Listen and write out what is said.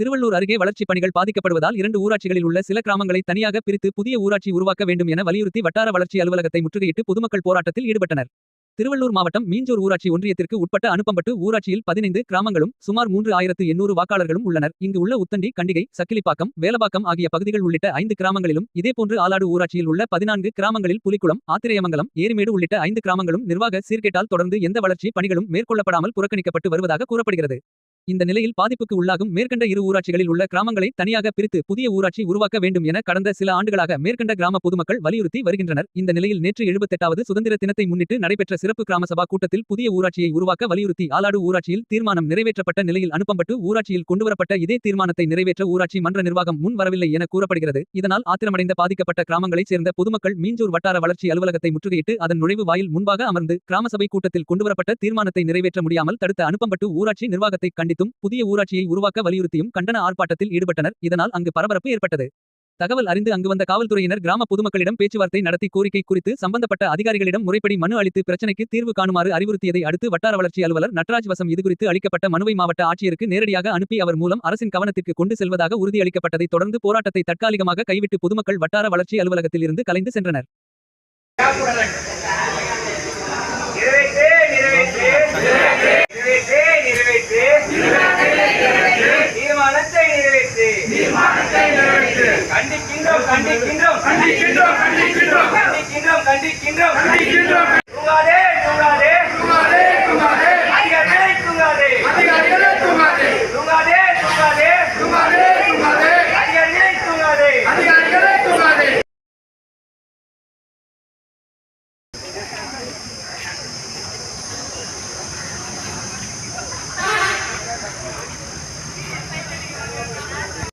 திருவள்ளூர் அருகே வளர்ச்சிப் பணிகள் பாதிக்கப்படுவதால் இரண்டு ஊராட்சிகளில் உள்ள சில கிராமங்களை தனியாக பிரித்து புதிய ஊராட்சி உருவாக்க வேண்டும் என வலியுறுத்தி வட்டார வளர்ச்சி அலுவலகத்தை முற்றுகையிட்டு பொதுமக்கள் போராட்டத்தில் ஈடுபட்டனர். திருவள்ளூர் மாவட்டம் மீஞ்சூர் ஊராட்சி ஒன்றியத்திற்கு உட்பட்ட அனுப்பம்பட்டு ஊராட்சியில் பதினைந்து கிராமங்களும் சுமார் மூன்று ஆயிரத்து எண்ணூறு வாக்காளர்களும் உள்ளனர். இங்கு உள்ள உத்தண்டி கண்டிகை சக்கிலிப்பாக்கம் வேலபாக்கம் ஆகிய பகுதிகள் உள்ளிட்ட ஐந்து கிராமங்களிலும் இதேபோன்று ஆலாடு ஊராட்சியில் உள்ள பதினான்கு கிராமங்களில் புலிக்குளம் ஆத்திரையமங்கலம் ஏரிமேடு உள்ளிட்ட ஐந்து கிராமங்களும் நிர்வாக சீர்கேட்டால் தொடர்ந்து எந்த வளர்ச்சி பணிகளும் மேற்கொள்ளப்படாமல் புறக்கணிக்கப்பட்டு வருவதாக கூறப்படுகிறது. இந்த நிலையில் பாதிப்புக்கு உள்ளாகும் மேற்கண்ட இரு ஊராட்சிகளில் உள்ள கிராமங்களை தனியாக பிரித்து புதிய ஊராட்சி உருவாக்க வேண்டும் என கடந்த சில ஆண்டுகளாக மேற்கண்ட கிராம பொதுமக்கள் வலியுறுத்தி வருகின்றனர். இந்த நிலையில் நேற்று எழுபத்தெட்டாவது சுதந்திர தினத்தை முன்னிட்டு நடைபெற்ற சிறப்பு கிராம சபா கூட்டத்தில் புதிய ஊராட்சியை உருவாக்க வலியுறுத்தி ஆலாடு ஊராட்சியில் தீர்மானம் நிறைவேற்றப்பட்ட நிலையில் அனுப்பப்பட்டு ஊராட்சியில் கொண்டுவரப்பட்ட இதே தீர்மானத்தை நிறைவேற்ற ஊராட்சி மன்ற நிர்வாகம் முன் வரவில்லை என கூறப்படுகிறது. இதனால் ஆத்திரமடைந்த பாதிக்கப்பட்ட கிராமங்களைச் சேர்ந்த பொதுமக்கள் மீஞ்சூர் வட்டார வளர்ச்சி அலுவலகத்தை முற்றுகையிட்டு அதன் நுழைவு வாயில் முன்பாக அமர்ந்து கிராம சபை கூட்டத்தில் கொண்டுவரப்பட்ட தீர்மானத்தை நிறைவேற்ற முடியாமல் தடுத்த அனுப்பப்பட்டு ஊராட்சி நிர்வாகத்தை கண்டித்தும் புதிய ஊராட்சியை உருவாக்க வலியுறுத்தியும் கண்டன ஆர்ப்பாட்டத்தில் ஈடுபட்டனர். இதனால் அங்கு பரபரப்பு ஏற்பட்டது. தகவல் அறிந்து அங்கு வந்த காவல்துறையினர் கிராம பொதுமக்களிடம் பேச்சுவார்த்தை நடத்தி கோரிக்கை குறித்து சம்பந்தப்பட்ட அதிகாரிகளிடம் முறைப்படி மனு அளித்து பிரச்சனைக்கு தீர்வு காணுமாறு அறிவுறுத்தியதை அடுத்து வட்டார வளர்ச்சி அலுவலர் நட்ராஜ் வசம் இதுகுறித்து அளிக்கப்பட்ட மனுவை மாவட்ட ஆட்சியருக்கு நேரடியாக அனுப்பி அவர் மூலம் அரசின் கவனத்திற்கு கொண்டு செல்வதாக உறுதியளிக்கப்பட்டதை தொடர்ந்து போராட்டத்தை தற்காலிகமாக கைவிட்டு பொதுமக்கள் வட்டார வளர்ச்சி அலுவலகத்தில் இருந்து கலைந்து சென்றனர். కండి కింగ్డమ్ కండి కింగ్డమ్ కండి కింగ్డమ్